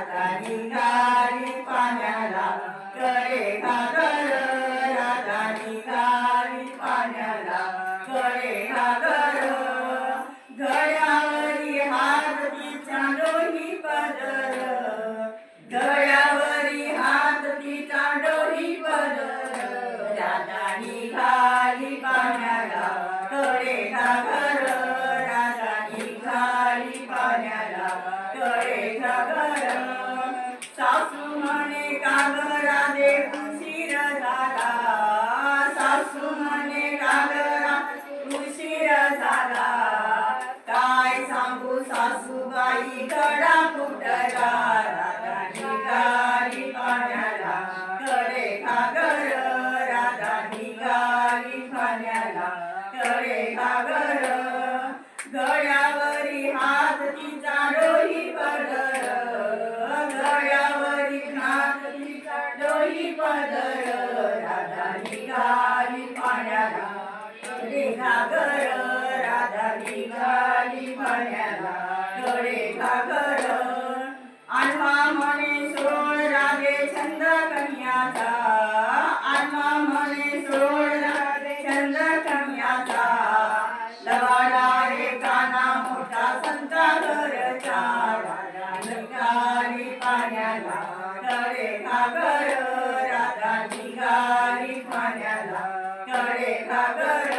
राधा निघाली पाण्याला घागर राधा निघाली पाण्याला घागर. गळ्यावरी हात तिचा डोही पदर गळ्यावरी हात तिचा डोही पदर. राधा निघाली पाण्याला कडे घागर राधा निघाली पाण्याला कडे घागर घागर राधा निघाली पाण्याला कडे घागर आठवा म्हणे सोड छंद कन्याचा आठवा म्हणे सोड छंद कन्याचा लवाडा रे काना मोठा संता घरचा राधा निघाली पाण्याला. कडे घागर राधा निघाली पाण्याला. कडे घागर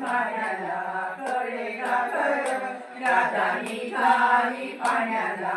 पाण्याला कडे घागर राधा पाण्याला